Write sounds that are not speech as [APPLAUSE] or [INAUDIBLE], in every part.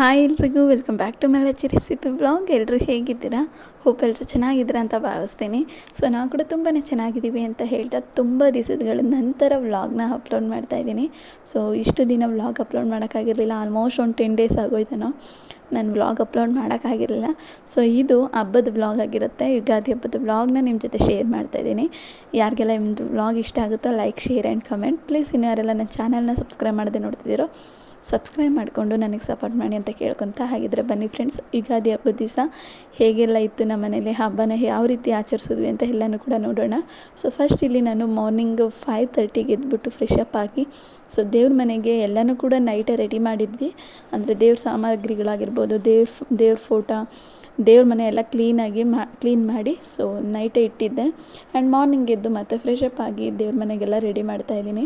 Hi ಎಲ್ರಿಗೂ welcome back to ಮಲಚಿ recipe blog ಎಲ್ಲರೂ ಹೇಗಿದ್ದೀರಾ? ಹೋಪ್ ಎಲ್ಲರೂ ಚೆನ್ನಾಗಿದ್ದೀರಾ ಅಂತ ಭಾವಿಸ್ತೀನಿ. ಸೊ ನಾವು ಕೂಡ ತುಂಬಾ ಚೆನ್ನಾಗಿದ್ದೀವಿ ಅಂತ ಹೇಳ್ತಾ ತುಂಬ ದಿವಸಗಳ ನಂತರ ವ್ಲಾಗ್ನ ಅಪ್ಲೋಡ್ ಮಾಡ್ತಾ ಇದ್ದೀನಿ. ಸೊ ಇಷ್ಟು ದಿನ ವ್ಲಾಗ್ ಅಪ್ಲೋಡ್ ಮಾಡೋಕ್ಕಾಗಿರಲಿಲ್ಲ. ಆಲ್ಮೋಸ್ಟ್ ಒಂದು ಟೆನ್ ಡೇಸ್ ಆಗೋಯ್ತೇನೋ. ನಾನು ವ್ಲಾಗ್ ಅಪ್ಲೋಡ್ ಮಾಡೋಕ್ಕಾಗಿರಲಿಲ್ಲ. ಸೊ ಇದು ಹಬ್ಬದ ವ್ಲಾಗ್ ಆಗಿರುತ್ತೆ. ಯುಗಾದಿ ಹಬ್ಬದ ವ್ಲಾಗ್ನ ನಿಮ್ಮ ಜೊತೆ ಶೇರ್ ಮಾಡ್ತಾ ಇದ್ದೀನಿ. ಯಾರಿಗೆಲ್ಲ ನಿಮ್ಮದು ವ್ಲಾಗ್ ಇಷ್ಟ ಆಗುತ್ತೋ like share and comment please ಇನ್ನು ಯಾರೆಲ್ಲ ನನ್ನ ಚಾನಲ್ನ ಸಬ್ಸ್ಕ್ರೈಬ್ ಮಾಡದೆ ನೋಡ್ತಿದ್ದೀರೋ ಸಬ್ಸ್ಕ್ರೈಬ್ ಮಾಡಿಕೊಂಡು ನನಗೆ ಸಪೋರ್ಟ್ ಮಾಡಿ ಅಂತ ಕೇಳ್ಕೊತ ಹಾಗಿದ್ರೆ ಬನ್ನಿ ಫ್ರೆಂಡ್ಸ್ ಯುಗಾದಿ ಹಬ್ಬದ ದಿವಸ ಹೇಗೆಲ್ಲ ಇತ್ತು ನಮ್ಮ ಮನೇಲಿ ಹಬ್ಬನ, ಯಾವ ರೀತಿ ಆಚರಿಸಿದ್ವಿ ಅಂತ ಎಲ್ಲನೂ ಕೂಡ ನೋಡೋಣ. ಸೊ ಫಸ್ಟ್ ಇಲ್ಲಿ ನಾನು ಮಾರ್ನಿಂಗ್ ಫೈವ್ ತರ್ಟಿಗೆ ಎದ್ಬಿಟ್ಟು ಫ್ರೆಶ್ ಅಪ್ ಆಗಿ ಸೊ ದೇವ್ರ ಮನೆಗೆ ಎಲ್ಲನೂ ಕೂಡ ನೈಟೇ ರೆಡಿ ಮಾಡಿದ್ವಿ. ಅಂದರೆ ದೇವ್ರ ಸಾಮಗ್ರಿಗಳಾಗಿರ್ಬೋದು, ದೇವ್ರ ದೇವ್ರ ಫೋಟೋ ದೇವ್ರ ಮನೆ ಎಲ್ಲ ಕ್ಲೀನಾಗಿ ಮಾ ಕ್ಲೀನ್ ಮಾಡಿ ಸೊ ನೈಟೇ ಇಟ್ಟಿದ್ದೆ. ಆ್ಯಂಡ್ ಮಾರ್ನಿಂಗ್ ಎದ್ದು ಮತ್ತೆ ಫ್ರೆಶ್ ಅಪ್ ಆಗಿ ದೇವ್ರ ಮನೆಗೆಲ್ಲ ರೆಡಿ ಮಾಡ್ತಾಯಿದ್ದೀನಿ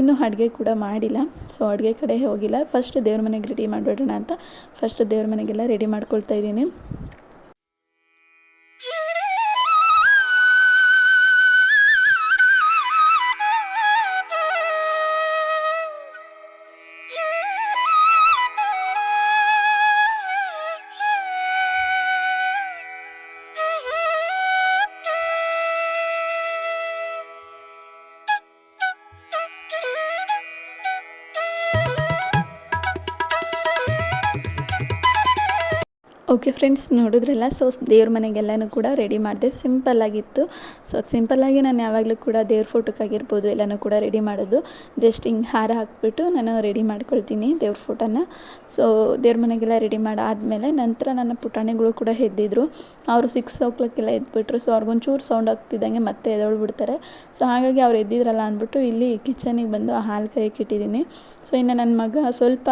ಇನ್ನೂ ಅಡುಗೆ ಕೂಡ ಮಾಡಿಲ್ಲ ಸೊ ಅಡುಗೆ ಕಡೆ ಹೋಗಿಲ್ಲ. ಫಸ್ಟ್ ದೇವ್ರ ಮನೆಗೆ ರೆಡಿ ಮಾಡಿಬಿಡೋಣ ಅಂತ ಫಸ್ಟ್ ದೇವ್ರ ಮನೆಗೆಲ್ಲ ರೆಡಿ ಮಾಡ್ಕೊಳ್ತಾ ಇದ್ದೀನಿ. ಓಕೆ ಫ್ರೆಂಡ್ಸ್ ನೋಡಿದ್ರಲ್ಲ? ಸೊ ದೇವ್ರ ಮನೆಗೆಲ್ಲನೂ ಕೂಡ ರೆಡಿ ಮಾಡಿದೆ. ಸಿಂಪಲ್ಲಾಗಿತ್ತು ಸೊ ಅದು ಸಿಂಪಲ್ಲಾಗಿ ನಾನು ಯಾವಾಗಲೂ ಕೂಡ ದೇವ್ರ ಫೋಟೋಕ್ಕಾಗಿರ್ಬೋದು ಎಲ್ಲನೂ ಕೂಡ ರೆಡಿ ಮಾಡೋದು. ಜಸ್ಟ್ ಹಿಂಗೆ ಹಾರ ಹಾಕ್ಬಿಟ್ಟು ನಾನು ರೆಡಿ ಮಾಡ್ಕೊಳ್ತೀನಿ ದೇವ್ರ ಫೋಟೋನ ಸೊ ದೇವ್ರ ಮನೆಗೆಲ್ಲ ರೆಡಿ ಮಾಡಾದಮೇಲೆ ನಂತರ ನನ್ನ ಪುಟಾಣಿಗಳು ಕೂಡ ಎದ್ದಿದ್ರು. ಅವರು ಸಿಕ್ಸ್ ಓ ಕ್ಲಾಕೆಲ್ಲ ಎದ್ಬಿಟ್ರು ಸೊ ಅವ್ರಿಗೊಂಚೂರು ಸೌಂಡ್ ಆಗ್ತಿದ್ದಂಗೆ ಮತ್ತೆ ಎದ್ದೇಳು ಬಿಡ್ತಾರೆ ಸೊ ಹಾಗಾಗಿ ಅವ್ರು ಎದ್ದಿದ್ರಲ್ಲ ಅಂದ್ಬಿಟ್ಟು ಇಲ್ಲಿ ಕಿಚನಿಗೆ ಬಂದು ಆ ಹಾಲು ಕೈ ಇಟ್ಟಿದ್ದೀನಿ. ಸೊ ಇನ್ನು ನನ್ನ ಮಗ ಸ್ವಲ್ಪ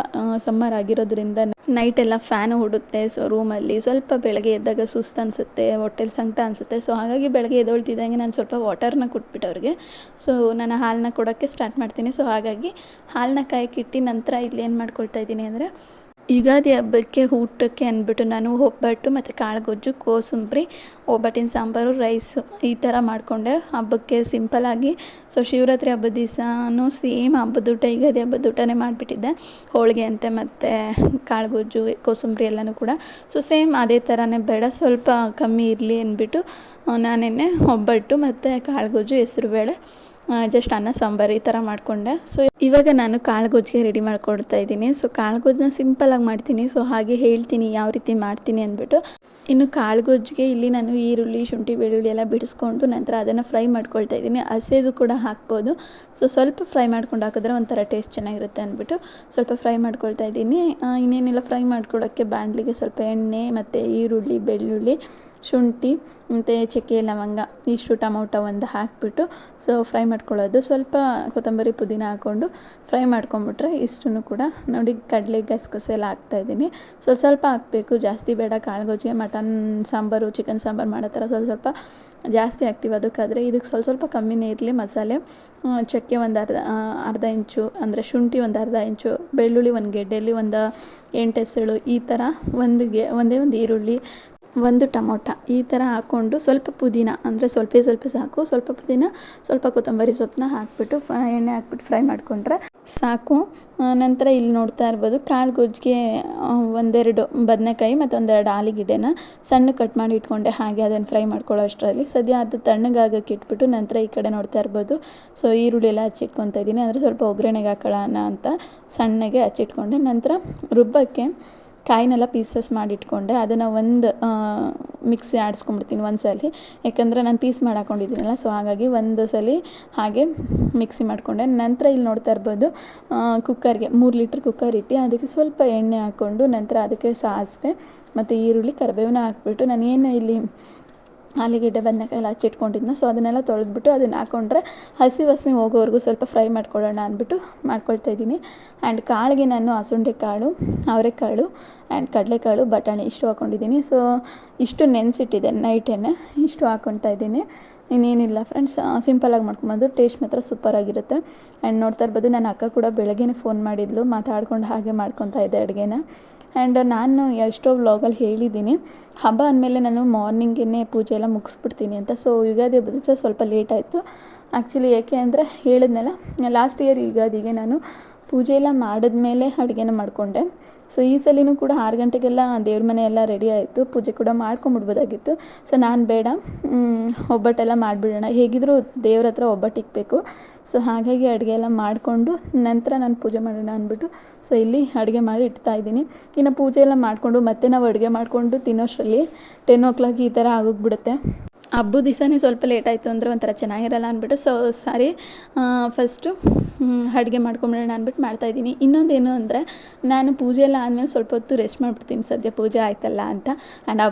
ಸಮ್ಮರ್ ಆಗಿರೋದ್ರಿಂದ ನೈಟ್ ಎಲ್ಲ ಫ್ಯಾನ್ ಹೊಡುತ್ತೆ ಸೊ ರೂಮಲ್ಲಿ ಸ್ವಲ್ಪ ಬೆಳಗ್ಗೆ ಎದ್ದಾಗ ಸುಸ್ತು ಅನಿಸುತ್ತೆ, ಹೊಟ್ಟೆಲಿ ಸಂಕಟ ಅನಿಸುತ್ತೆ. ಸೊ ಹಾಗಾಗಿ ಬೆಳಗ್ಗೆ ಎದ್ದೊಳ್ತಿದ್ದಂಗೆ ನಾನು ಸ್ವಲ್ಪ ವಾಟರ್ನ ಕೊಟ್ಬಿಟ್ಟು ಅವ್ರಿಗೆ. ಸೊ ನಾನು ಹಾಲನ್ನ ಕೊಡೋಕ್ಕೆ ಸ್ಟಾರ್ಟ್ ಮಾಡ್ತೀನಿ. ಸೊ ಹಾಗಾಗಿ ಹಾಲನ್ನ ಕಾಯಕ್ಕಿಟ್ಟು ನಂತರ ಇಲ್ಲಿ ಏನು ಮಾಡ್ಕೊಳ್ತಾ ಇದ್ದೀನಿ ಅಂದರೆ ಯುಗಾದಿ ಹಬ್ಬಕ್ಕೆ ಊಟಕ್ಕೆ ಅಂದ್ಬಿಟ್ಟು ನಾನು ಒಬ್ಬಟ್ಟು ಮತ್ತು ಕಾಳುಗೊಜ್ಜು, ಕೋಸಂಬರಿ, ಒಬ್ಬಟ್ಟಿನ ಸಾಂಬಾರು, ರೈಸ್ ಈ ಥರ ಮಾಡಿಕೊಂಡೆ. ಹಬ್ಬಕ್ಕೆ ಸಿಂಪಲ್ಲಾಗಿ ಸೊ ಶಿವರಾತ್ರಿ ಹಬ್ಬದ ದಿವಸನೂ ಸೇಮ್ ಹಬ್ಬದ ಊಟ ಯುಗಾದಿ ಹಬ್ಬದ ಊಟನೇ ಮಾಡಿಬಿಟ್ಟಿದ್ದೆ. ಹೋಳಿಗೆ ಅಂತೆ ಮತ್ತು ಕಾಳುಗೊಜ್ಜು, ಕೋಸಂಬರಿ ಎಲ್ಲನೂ ಕೂಡ. ಸೊ ಸೇಮ್ ಅದೇ ಥರನೇ ಬೇಡ, ಸ್ವಲ್ಪ ಕಮ್ಮಿ ಇರಲಿ ಅಂದ್ಬಿಟ್ಟು ನಾನೇನೆ ಒಬ್ಬಟ್ಟು ಮತ್ತು ಕಾಳುಗೊಜ್ಜು, ಹೆಸ್ರುಬೇಳೆ. ಜಸ್ಟ್ ಅನ್ನ, ಸಾಂಬಾರು ಈ ಥರ ಮಾಡಿಕೊಂಡೆ. ಸೊ ಇವಾಗ ನಾನು ಕಾಳು ಗೊಜ್ಜಿಗೆ ರೆಡಿ ಮಾಡ್ಕೊಡ್ತಾ ಇದ್ದೀನಿ. ಸೊ ಕಾಳು ಗೊಜ್ಜನ್ನ ಸಿಂಪಲಾಗಿ ಮಾಡ್ತೀನಿ. ಸೊ ಹಾಗೆ ಹೇಳ್ತೀನಿ ಯಾವ ರೀತಿ ಮಾಡ್ತೀನಿ ಅಂದ್ಬಿಟ್ಟು. ಇನ್ನು ಕಾಳು ಗೊಜ್ಜಿಗೆ ಇಲ್ಲಿ ನಾನು ಈರುಳ್ಳಿ, ಶುಂಠಿ, ಬೆಳ್ಳುಳ್ಳಿ ಎಲ್ಲ ಬಿಡಿಸ್ಕೊಂಡು ನಂತರ ಅದನ್ನು ಫ್ರೈ ಮಾಡ್ಕೊಳ್ತಾ ಇದ್ದೀನಿ. ಹಸೇದು ಕೂಡ ಹಾಕ್ಬೋದು. ಸೊ ಸ್ವಲ್ಪ ಫ್ರೈ ಮಾಡ್ಕೊಂಡು ಹಾಕಿದ್ರೆ ಒಂಥರ ಟೇಸ್ಟ್ ಚೆನ್ನಾಗಿರುತ್ತೆ ಅಂದ್ಬಿಟ್ಟು ಸ್ವಲ್ಪ ಫ್ರೈ ಮಾಡ್ಕೊಳ್ತಾ ಇದ್ದೀನಿ. ಇನ್ನೇನೆಲ್ಲ, ಫ್ರೈ ಮಾಡ್ಕೊಳ್ಳೋಕ್ಕೆ ಬಾಣಲಿಗೆ ಸ್ವಲ್ಪ ಎಣ್ಣೆ ಮತ್ತು ಈರುಳ್ಳಿ, ಬೆಳ್ಳುಳ್ಳಿ ಶುಂಠಿ, ಮತ್ತು ಚಕ್ಕೆ, ಲವಂಗ, ಇಷ್ಟು ಟೊಮೊಟೊ ಒಂದು ಹಾಕಿಬಿಟ್ಟು ಸೊ ಫ್ರೈ ಮಾಡ್ಕೊಳ್ಳೋದು. ಸ್ವಲ್ಪ ಕೊತ್ತಂಬರಿ ಪುದೀನ ಹಾಕ್ಕೊಂಡು ಫ್ರೈ ಮಾಡ್ಕೊಂಬಿಟ್ರೆ ಇಷ್ಟನ್ನು ಕೂಡ ನೋಡಿ ಕಡಲೆ ಗಸಗಸೆ ಎಲ್ಲ ಹಾಕ್ತಾಯಿದ್ದೀನಿ ಸ್ವಲ್ಪ ಸ್ವಲ್ಪ ಹಾಕಬೇಕು, ಜಾಸ್ತಿ ಬೇಡ. ಕಾಳು ಗೊಜ್ಜಿಗೆ ಮಟನ್ ಸಾಂಬಾರು ಚಿಕನ್ ಸಾಂಬಾರು ಮಾಡೋ ಥರ ಸ್ವಲ್ಪ ಸ್ವಲ್ಪ ಜಾಸ್ತಿ ಹಾಕ್ತೀವಿ. ಅದಕ್ಕಾದರೆ ಇದಕ್ಕೆ ಸ್ವಲ್ಪ ಸ್ವಲ್ಪ ಕಮ್ಮಿನೇ ಇರಲಿ ಮಸಾಲೆ. ಚಕ್ಕೆ ಒಂದು ಅರ್ಧ ಅರ್ಧ ಇಂಚು, ಅಂದರೆ ಶುಂಠಿ ಒಂದು ಅರ್ಧ ಇಂಚು, ಬೆಳ್ಳುಳ್ಳಿ ಒಂದು ಗೆಡ್ಡೆಯಲ್ಲಿ ಒಂದು ಎಂಟು ಹೆಸಳು ಈ ಥರ ಒಂದು ಗೆ ಒಂದೇ ಒಂದು ಈರುಳ್ಳಿ ಒಂದು ಟೊಮೊಟ ಈ ಥರ ಹಾಕ್ಕೊಂಡು ಸ್ವಲ್ಪ ಪುದೀನ ಅಂದರೆ ಸ್ವಲ್ಪ ಸ್ವಲ್ಪ ಸಾಕು, ಸ್ವಲ್ಪ ಪುದೀನ, ಸ್ವಲ್ಪ ಕೊತ್ತಂಬರಿ ಸೊಪ್ಪನ್ನ ಹಾಕ್ಬಿಟ್ಟು ಎಣ್ಣೆ ಹಾಕ್ಬಿಟ್ಟು ಫ್ರೈ ಮಾಡಿಕೊಂಡ್ರೆ ಸಾಕು. ನಂತರ ಇಲ್ಲಿ ನೋಡ್ತಾ ಇರ್ಬೋದು ಕಾಳು ಗೊಜ್ಜಿಗೆ ಒಂದೆರಡು ಬದನೆಕಾಯಿ ಮತ್ತು ಒಂದೆರಡು ಆಲಿಗಿಡ್ಡೆನ ಸಣ್ಣ ಕಟ್ ಮಾಡಿ ಇಟ್ಕೊಂಡೆ ಹಾಗೆ ಅದನ್ನು ಫ್ರೈ ಮಾಡ್ಕೊಳ್ಳೋ ಅಷ್ಟರಲ್ಲಿ. ಸದ್ಯ ಅದು ತಣ್ಣಗಾಗಕ್ಕೆ ಇಟ್ಬಿಟ್ಟು ನಂತರ ಈ ಕಡೆ ನೋಡ್ತಾ ಇರ್ಬೋದು. ಸೊ ಈರುಳ್ಳಿ ಎಲ್ಲ ಹಚ್ಚಿಟ್ಕೊತಾ ಇದ್ದೀನಿ. ಅಂದರೆ ಸ್ವಲ್ಪ ಒಗ್ಗರಣೆಗೆ ಹಾಕೊಳ್ಳೋಣ ಅಂತ ಸಣ್ಣಗೆ ಹಚ್ಚಿಟ್ಕೊಂಡೆ ನಂತರ ರುಬ್ಬಕ್ಕೆ ಕಾಯಿನೆಲ್ಲ ಪೀಸಸ್ ಮಾಡಿಟ್ಕೊಂಡೆ. ಅದನ್ನು ಒಂದು ಮಿಕ್ಸಿ ಆಡಿಸ್ಕೊಂಬಿಡ್ತೀನಿ ಒಂದು ಸಲ ಯಾಕಂದರೆ ನಾನು ಪೀಸ್ ಮಾಡಾಕೊಂಡಿದ್ದೀನಲ್ಲ, ಸೊ ಹಾಗಾಗಿ ಒಂದು ಸಲ ಹಾಗೆ ಮಿಕ್ಸಿ ಮಾಡಿಕೊಂಡೆ. ನಂತರ ಇಲ್ಲಿ ನೋಡ್ತಾ ಇರ್ಬೋದು ಕುಕ್ಕರ್ಗೆ ಮೂರು ಲೀಟ್ರ್ ಕುಕ್ಕರ್ ಇಟ್ಟು ಅದಕ್ಕೆ ಸ್ವಲ್ಪ ಎಣ್ಣೆ ಹಾಕ್ಕೊಂಡು ನಂತರ ಅದಕ್ಕೆ ಸಾಸಿವೆ ಮತ್ತು ಈರುಳ್ಳಿ ಕರಿಬೇವನ್ನ ಹಾಕ್ಬಿಟ್ಟು ನಾನು ಏನು ಇಲ್ಲಿ ಆಲೂಗೆಡ್ಡೆ ಬದನೆಕಾಯಿ ಎಲ್ಲ ಹಚ್ಚಿಟ್ಕೊಂಡಿದ್ನ. ಸೊ ಅದನ್ನೆಲ್ಲ ತೊಳೆದ್ಬಿಟ್ಟು ಅದನ್ನು ಹಾಕ್ಕೊಂಡ್ರೆ ಹಸಿ ವಾಸನೆ ಹೋಗೋವರೆಗೂ ಸ್ವಲ್ಪ ಫ್ರೈ ಮಾಡ್ಕೊಳ್ಳೋಣ ಅಂದ್ಬಿಟ್ಟು ಮಾಡ್ಕೊಳ್ತಾ ಇದ್ದೀನಿ. ಆ್ಯಂಡ್ ಕಾಳಿಗೆ ನಾನು ಹಸುಂಡೆ ಕಾಳು ಅವರೆಕಾಳು ಆ್ಯಂಡ್ ಕಡಲೆಕಾಳು, ಬಟಾಣಿ ಇಷ್ಟು ಹಾಕ್ಕೊಂಡಿದ್ದೀನಿ ಸೊ ಇಷ್ಟು ನೆನೆಸಿಟ್ಟಿದೆ ನೈಟೇನೆ ಇಷ್ಟು ಹಾಕ್ಕೊಳ್ತಾ ಇದ್ದೀನಿ. ಇನ್ನೇನಿಲ್ಲ ಫ್ರೆಂಡ್ಸ್ ಸಿಂಪಲಾಗಿ ಮಾಡ್ಕೊಬೋದು ಟೇಸ್ಟ್ ಮಾತ್ರ ಸೂಪರಾಗಿರುತ್ತೆ ಆ್ಯಂಡ್ ನೋಡ್ತಾ ಇರ್ಬೋದು, ನನ್ನ ಅಕ್ಕ ಕೂಡ ಬೆಳಗ್ಗೆನೇ ಫೋನ್ ಮಾಡಿದ್ಲು, ಮಾತಾಡ್ಕೊಂಡು ಹಾಗೆ ಮಾಡ್ಕೊತಾ ಇದ್ದೆ ಅಡುಗೆನ. ಆ್ಯಂಡ್ ನಾನು ಎಷ್ಟೋ ವ್ಲಾಗಲ್ಲಿ ಹೇಳಿದ್ದೀನಿ. ಹಬ್ಬ ಅಂದಮೇಲೆ ನಾನು ಮಾರ್ನಿಂಗೇ ಪೂಜೆ ಎಲ್ಲ ಮುಗಿಸ್ಬಿಡ್ತೀನಿ ಅಂತ. ಸೊ ಯುಗಾದಿ ಹಬ್ಬದ ಸ್ವಲ್ಪ ಲೇಟ್ ಆಯಿತು. ಆ್ಯಕ್ಚುಲಿ ಏಕೆ ಅಂದರೆ ಹೇಳಿದ್ನಲ್ಲ ಲಾಸ್ಟ್ ಇಯರ್ ಯುಗಾದಿಗೆ ನಾನು ಪೂಜೆ ಎಲ್ಲ ಮಾಡಿದ್ಮೇಲೆ ಅಡುಗೆನ ಮಾಡಿಕೊಂಡೆ. ಸೊ ಈ ಸಲಿನೂ ಕೂಡ ಆರು ಗಂಟೆಗೆಲ್ಲ ದೇವ್ರ ಮನೆ ಎಲ್ಲ ರೆಡಿ ಆಯಿತು. ಪೂಜೆ ಕೂಡ ಮಾಡ್ಕೊಂಬಿಡ್ಬೋದಾಗಿತ್ತು. ಸೊ ನಾನು ಬೇಡ. ಒಬ್ಬಟ್ಟೆಲ್ಲ ಮಾಡಿಬಿಡೋಣ. ಹೇಗಿದ್ದರೂ ದೇವ್ರ ಹತ್ರ ಒಬ್ಬಟ್ಟು ಸೊ ಹಾಗಾಗಿ ಅಡುಗೆ ಎಲ್ಲ ಮಾಡಿಕೊಂಡು ನಂತರ ನಾನು ಪೂಜೆ ಮಾಡೋಣ ಅಂದ್ಬಿಟ್ಟು ಸೊ ಇಲ್ಲಿ ಅಡುಗೆ ಮಾಡಿ ಇಡ್ತಾ ಇದ್ದೀನಿ. ಇನ್ನು ಪೂಜೆ ಎಲ್ಲ ಮಾಡಿಕೊಂಡು ಮತ್ತೆ ನಾವು ಅಡುಗೆ ಮಾಡಿಕೊಂಡು ತಿನ್ನೋಷ್ಟರಲ್ಲಿ ಟೆನ್ ಓ ಕ್ಲಾಕ್ ಈ ಥರ ಆಗೋಗ್ಬಿಡುತ್ತೆ. ಹಬ್ಬದ ದಿವಸನೇ ಸ್ವಲ್ಪ ಲೇಟ್ ಆಯಿತು ಅಂದರೆ ಒಂಥರ ಚೆನ್ನಾಗಿರಲ್ಲ ಅಂದ್ಬಿಟ್ಟು ಸೊ ಸಾರಿ ಫಸ್ಟು ಅಡುಗೆ ಮಾಡ್ಕೊಂಬಿಡೋಣ ಅಂದ್ಬಿಟ್ಟು ಮಾಡ್ತಾಯಿದ್ದೀನಿ ಇನ್ನೊಂದೇನು ಅಂದರೆ, ನಾನು ಪೂಜೆ ಎಲ್ಲ ಆದಮೇಲೆ ಸ್ವಲ್ಪ ಹೊತ್ತು ರೆಸ್ಟ್ ಮಾಡಿಬಿಡ್ತೀನಿ. ಸದ್ಯ ಪೂಜೆ ಆಯ್ತಲ್ಲ ಅಂತ. ಆ್ಯಂಡ್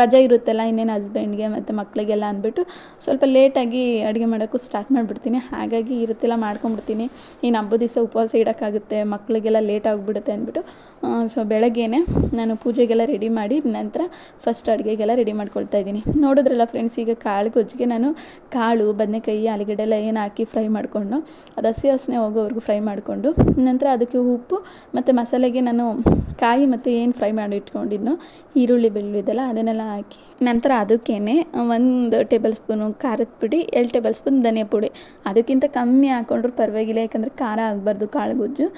ರಜೆ ಇರುತ್ತಲ್ಲ, ಇನ್ನೇನು ಹಸ್ಬೆಂಡ್ಗೆ ಮತ್ತು ಮಕ್ಕಳಿಗೆಲ್ಲ ಅಂದ್ಬಿಟ್ಟು ಸ್ವಲ್ಪ ಲೇಟಾಗಿ ಅಡುಗೆ ಮಾಡೋಕ್ಕೂ ಸ್ಟಾರ್ಟ್ ಮಾಡಿಬಿಡ್ತೀನಿ. ಹಾಗಾಗಿ ಇರುತ್ತೆಲ್ಲ ಮಾಡ್ಕೊಂಬಿಡ್ತೀನಿ. ಇನ್ನು ಹಬ್ಬದ ದಿವಸ ಉಪವಾಸ ಇಡೋಕ್ಕಾಗುತ್ತೆ ಮಕ್ಕಳಿಗೆಲ್ಲ ಲೇಟ್ ಆಗಿಬಿಡುತ್ತೆ ಅಂದ್ಬಿಟ್ಟು ಸೊ ಬೆಳಗ್ಗೆನೇ ನಾನು ಪೂಜೆಗೆಲ್ಲ ರೆಡಿ ಮಾಡಿ, ನಂತರ ಫಸ್ಟ್ ಅಡುಗೆಗೆಲ್ಲ ರೆಡಿ ಮಾಡ್ಕೊಳ್ತಾ ಇದ್ದೀನಿ. ನೋಡಿದ್ರಲ್ಲ ಫ್ರೆಂಡ್ಸ್ ಈಗ ಕಾಳು ಗೊಜ್ಜಿಗೆ ನಾನು ಕಾಳು, ಬದನೆಕಾಯಿ, ಆಲೂಗಡ್ಡೆ ಎಲ್ಲ ಏನು ಹಾಕಿ ಫ್ರೈ ಮಾಡಿಕೊಂಡು, ಅದು ಹಸಿ ಹಸನೆ ಹೋಗೋವರೆಗೂ ಫ್ರೈ ಮಾಡಿಕೊಂಡು, ನಂತರ ಅದಕ್ಕೆ ಉಪ್ಪು ಮತ್ತು ಮಸಾಲೆಗೆ ನಾನು ಕಾಯಿ ಮತ್ತು ಏನು ಫ್ರೈ ಮಾಡಿ ಇಟ್ಕೊಂಡಿದ್ನೋ, ಈರುಳ್ಳಿ, ಬೆಳ್ಳುಳ್ಳಿ ಇದೆಲ್ಲ ಅದನ್ನೆಲ್ಲ ಹಾಕಿ, ನಂತರ ಅದಕ್ಕೇ ಒಂದು ಟೇಬಲ್ ಸ್ಪೂನು ಖಾರದ ಪುಡಿ, ಎರಡು ಟೇಬಲ್ ಸ್ಪೂನ್ ಧನಿಯಾ ಪುಡಿ. ಅದಕ್ಕಿಂತ ಕಮ್ಮಿ ಹಾಕೊಂಡ್ರು ಪರವಾಗಿಲ್ಲ, ಯಾಕಂದರೆ ಖಾರ ಆಗಬಾರ್ದು ಕಾಳು ಗೊಜ್ಜು.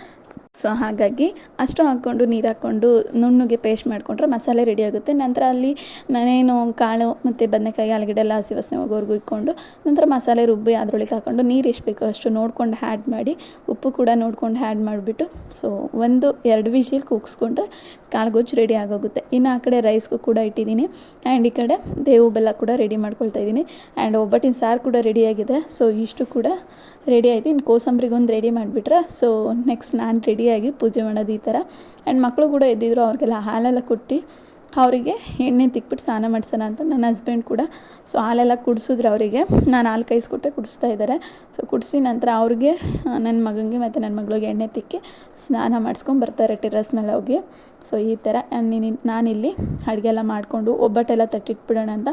ಸೊ ಹಾಗಾಗಿ ಅಷ್ಟು ಹಾಕ್ಕೊಂಡು ನೀರು ಹಾಕ್ಕೊಂಡು ನುಣ್ಣಗೆ ಪೇಸ್ಟ್ ಮಾಡಿಕೊಂಡ್ರೆ ಮಸಾಲೆ ರೆಡಿ ಆಗುತ್ತೆ. ನಂತರ ಅಲ್ಲಿ ನಾನೇನು ಕಾಳು ಮತ್ತು ಬದನೆಕಾಯಿ, ಆಲೂಗಡ್ಡೆ ಎಲ್ಲ ಹಸಿ ವಾಸನೆ ಹೋಗೋವರೆಗೂ ಇಟ್ಕೊಂಡು ನಂತರ ಮಸಾಲೆ ರುಬ್ಬಿ ಅದರೊಳಗೆ ಹಾಕ್ಕೊಂಡು ನೀರು ಎಷ್ಟು ಬೇಕೋ ಅಷ್ಟು ನೋಡ್ಕೊಂಡು ಹ್ಯಾಡ್ ಮಾಡಿ ಉಪ್ಪು ಕೂಡ ನೋಡ್ಕೊಂಡು ಹ್ಯಾಡ್ ಮಾಡಿಬಿಟ್ಟು ಸೊ ಒಂದು ಎರಡು ವಿಷಿಲ್ ಕೂಗಿಸ್ಕೊಂಡ್ರೆ ಕಾಳು ಗೊಜ್ಜು ರೆಡಿ ಆಗೋಗುತ್ತೆ. ಇನ್ನು ಆ ಕಡೆ ರೈಸ್ಗೂ ಕೂಡ ಇಟ್ಟಿದ್ದೀನಿ. ಆ್ಯಂಡ್ ಈ ಕಡೆ ಬೇವು ಬೆಲ್ಲ ಕೂಡ ರೆಡಿ ಮಾಡ್ಕೊಳ್ತಾ ಇದ್ದೀನಿ. ಆ್ಯಂಡ್ ಒಬ್ಬಟ್ಟಿನ ಸಾರು ಕೂಡ ರೆಡಿಯಾಗಿದೆ ಸೊ ಇಷ್ಟು ಕೂಡ ರೆಡಿ ಆಯಿತು. ಇನ್ನು ಕೋಸಂಬರಿಗೊಂದು ರೆಡಿ ಮಾಡಿಬಿಟ್ರೆ ಸೊ ನೆಕ್ಸ್ಟ್ ನಾನು ರೆಡಿಯಾಗಿ ಪೂಜೆ ಮಾಡೋದು ಈ ಥರ ಆ್ಯಂಡ್ ಮಕ್ಕಳು ಕೂಡ ಎದ್ದಿದ್ರು, ಅವ್ರಿಗೆಲ್ಲ ಹಾಲೆಲ್ಲ ಕೊಟ್ಟು ಅವರಿಗೆ ಎಣ್ಣೆ ತಿಕ್ಬಿಟ್ಟು ಸ್ನಾನ ಮಾಡಿಸೋಣ ಅಂತ ನನ್ನ ಹಸ್ಬೆಂಡ್ ಕೂಡ. ಸೊ ಹಾಲೆಲ್ಲ ಕುಡಿಸಿದ್ರು ಅವರಿಗೆ. ನಾನು ಹಾಲು ಕಾಯಿಸ್ಕೊಟ್ಟೆ ಕುಡಿಸ್ತಾ ಇದ್ದಾರೆ. ಸೊ ಕುಡಿಸಿ ನಂತರ ಅವ್ರಿಗೆ ನನ್ನ ಮಗನಿಗೆ ಮತ್ತು ನನ್ನ ಮಗಳಿಗೆ ಎಣ್ಣೆ ತಿಕ್ಕಿ ಸ್ನಾನ ಮಾಡಿಸ್ಕೊಂಡು ಬರ್ತಾರೆ ಟೆರಸ್ ಮೇಲೆ ಹೋಗಿ. ಸೊ ಈ ಥರ ನೀನು ನಾನಿಲ್ಲಿ ಅಡುಗೆ ಎಲ್ಲ ಮಾಡಿಕೊಂಡು ಒಬ್ಬಟ್ಟೆಲ್ಲ ತಟ್ಟಿಟ್ಬಿಡೋಣ ಅಂತ.